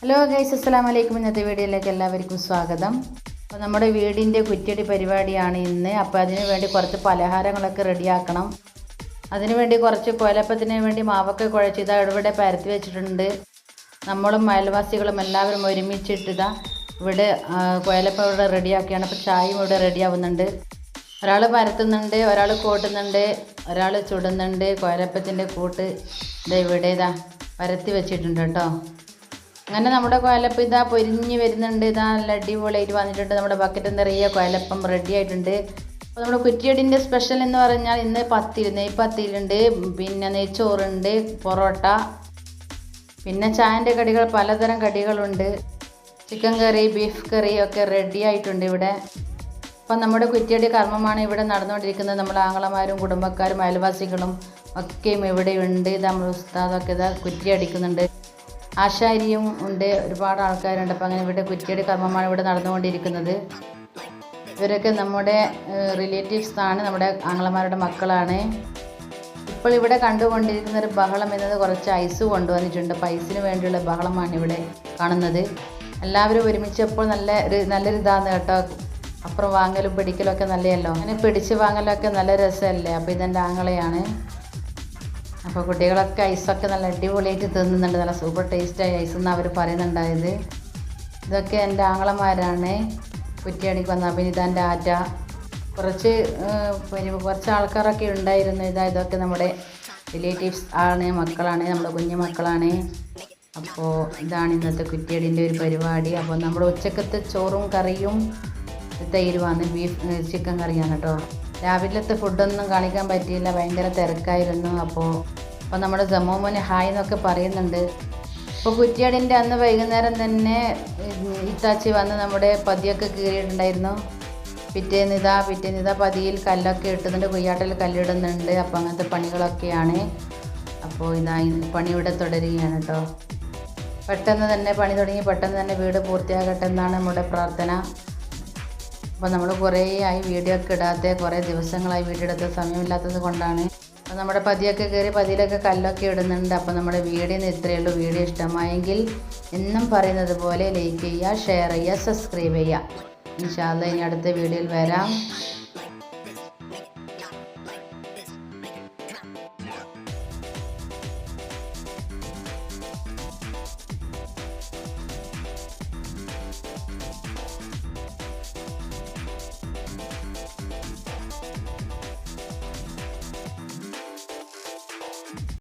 Hello guys അസ്സാം വലൈക്കും ഇന്നത്തെ വീഡിയോയിലേക്ക് എല്ലാവർക്കും സ്വാഗതം. അപ്പോൾ നമ്മുടെ വീടിന്റെ കുറ്റടി പരിപാടിയാണ് ഇന്ന്. അപ്പോൾ അതിന് വേണ്ടി കുറച്ച് പലഹാരങ്ങളൊക്കെ റെഡിയാക്കണം. അതിന് വേണ്ടി കുറച്ച് കൊലപ്പത്തിന് വേണ്ടി മാവൊക്കെ കുഴച്ച് ഇതാ ഇവിടെ പരത്തി വെച്ചിട്ടുണ്ട്. നമ്മളും അയൽവാസികളും എല്ലാവരും ഒരുമിച്ചിട്ടിതാ ഇവിടെ ആ, കുഴലപ്പം ഇവിടെ റെഡിയാക്കിയാണ്. അപ്പോൾ ചായയും ഇവിടെ റെഡിയാവുന്നുണ്ട്. ഒരാൾ പരത്തുന്നുണ്ട് ഒരാൾ കൂട്ടുന്നുണ്ട് ഒരാൾ ചുടുന്നുണ്ട്. കുഴലപ്പത്തിന്റെ കൂട്ട് ഇതാ ഇവിടെ ഇതാ പരത്തി വെച്ചിട്ടുണ്ട് കേട്ടോ. അങ്ങനെ നമ്മുടെ കുഴലപ്പം ഇതാ പൊരിഞ്ഞ് വരുന്നുണ്ട്. ഇതാ നല്ല അടിപൊളിയായിട്ട് വന്നിട്ടുണ്ട്. നമ്മുടെ ബക്കറ്റ് നിറയെ കുഴലപ്പം റെഡി ആയിട്ടുണ്ട്. അപ്പോൾ നമ്മുടെ കുറ്റിയടിന്റെ സ്പെഷ്യൽ എന്ന് പറഞ്ഞാൽ ഇന്ന് പത്തിരി നെയ് പത്തിരിയുണ്ട് പിന്നെ നെയ്ച്ചോറുണ്ട് പൊറോട്ട പിന്നെ ചായന്റെ കടികൾ പലതരം കടികളുണ്ട്. ചിക്കൻ കറി ബീഫ് കറി ഒക്കെ റെഡി ആയിട്ടുണ്ട് ഇവിടെ. അപ്പം നമ്മുടെ കുറ്റിയടി കർമ്മമാണ് ഇവിടെ നടന്നുകൊണ്ടിരിക്കുന്നത്. നമ്മുടെ ആങ്ങളമാരും കുടുംബക്കാരും അയൽവാസികളും ഒക്കെയും ഇവിടെ ഉണ്ട് ഇത് നമ്മൾ ഉസ്താദൊക്കെ ഇതാ കുറ്റി അടിക്കുന്നുണ്ട് ആശാരിയും ഉണ്ട് ഒരുപാട് ആൾക്കാരുണ്ട്. അപ്പം അങ്ങനെ ഇവിടെ കുറ്റിയുടെ കർമ്മമാണ് ഇവിടെ നടന്നുകൊണ്ടിരിക്കുന്നത്. ഇവരൊക്കെ നമ്മുടെ റിലേറ്റീവ്സ് ആണ് നമ്മുടെ ആങ്ങളമാരുടെ മക്കളാണ്. ഇപ്പോൾ ഇവിടെ കണ്ടുകൊണ്ടിരിക്കുന്ന ഒരു ബഹളം എന്നത് കുറച്ച് ഐസ് കൊണ്ടുവന്നിട്ടുണ്ട്. അപ്പോൾ ഐസിന് വേണ്ടിയുള്ള ബഹളമാണ് ഇവിടെ കാണുന്നത്. എല്ലാവരും ഒരുമിച്ചപ്പോൾ നല്ല ഒരു നല്ലൊരു ഇതാണ് കേട്ടോ. അപ്പുറം വാങ്ങലും പിടിക്കലും ഒക്കെ നല്ലതല്ലോ? അങ്ങനെ പിടിച്ച് വാങ്ങലൊക്കെ നല്ല രസമല്ലേ? അപ്പോൾ ഇതെന്റെ ആങ്ങളെയാണ്. അപ്പോൾ കുട്ടികളൊക്കെ ഐസൊക്കെ നല്ല അടിപൊളിയായിട്ട് തിന്നുന്നുണ്ട്. നല്ല സൂപ്പർ ടേസ്റ്റായി ഐസ് എന്ന് അവർ പറയുന്നുണ്ടായത്. ഇതൊക്കെ എന്റെ ആങ്ങളമാരാണ്. കുറ്റിയടിക്ക് വന്ന പിന്നെ ഇതെന്റെ ആറ്റ. കുറച്ച് കുറച്ച് ആൾക്കാരൊക്കെ ഉണ്ടായിരുന്നു. ഇതാ ഇതൊക്കെ നമ്മുടെ റിലേറ്റീവ്സ് ആണ് മക്കളാണ് നമ്മുടെ കുഞ്ഞു മക്കളാണ്. അപ്പോൾ ഇതാണ് ഇന്നത്തെ കുറ്റിയടിന്റെ ഒരു പരിപാടി. അപ്പോൾ നമ്മുടെ ഉച്ചക്കത്തെ ചോറും കറിയും തൈരുമാണ് ബീഫ് ചിക്കൻ കറിയാണ് കേട്ടോ. രാവിലത്തെ ഫുഡൊന്നും കാണിക്കാൻ പറ്റിയില്ല ഭയങ്കര തിരക്കായിരുന്നു. അപ്പോൾ അപ്പോൾ നമ്മുടെ ജമ്മോമോന് ഹായ് എന്നൊക്കെ പറയുന്നുണ്ട്. അപ്പോൾ കുറ്റിയാടിന്റെ അന്ന് വൈകുന്നേരം തന്നെ ഇത്താച്ചി വന്ന് നമ്മുടെ പതിയൊക്കെ കീറിയിട്ടുണ്ടായിരുന്നു. പിറ്റേന്ന് ഇതാ പിറ്റേന്ന് ഇതാ പതിയിൽ കല്ലൊക്കെ ഇട്ടുന്നുണ്ട് കുയ്യാട്ടിൽ കല്ലിടുന്നുണ്ട്. അപ്പോൾ അങ്ങനത്തെ പണികളൊക്കെയാണ്. അപ്പോൾ ഇതാ പണി ഇവിടെ തുടരുകയാണ് കേട്ടോ. പെട്ടെന്ന് തന്നെ പണി തുടങ്ങി പെട്ടെന്ന് തന്നെ വീട് പൂർത്തിയാകട്ടെ എന്നാണ് നമ്മുടെ പ്രാർത്ഥന. അപ്പോൾ നമ്മൾ കുറേ ആയി വീഡിയോ ഒക്കെ ഇടാത്ത കുറേ ദിവസങ്ങളായി വീഡിയോ എടുത്ത സമയമില്ലാത്തത് കൊണ്ടാണ്. അപ്പോൾ നമ്മുടെ പതിയൊക്കെ കയറി പതിയിലൊക്കെ കല്ലൊക്കെ ഇടുന്നുണ്ട്. അപ്പോൾ നമ്മുടെ വീഡിയോ ഇത്രയേ ഉള്ളൂ വീഡിയോ ഇഷ്ടമായെങ്കിൽ എന്നും പറയുന്നത് പോലെ ലൈക്ക് ചെയ്യുക ഷെയർ ചെയ്യുക സബ്സ്ക്രൈബ് ചെയ്യുക. ഇൻഷാല്ല ഇനി അടുത്ത വീഡിയോയിൽ വരാം.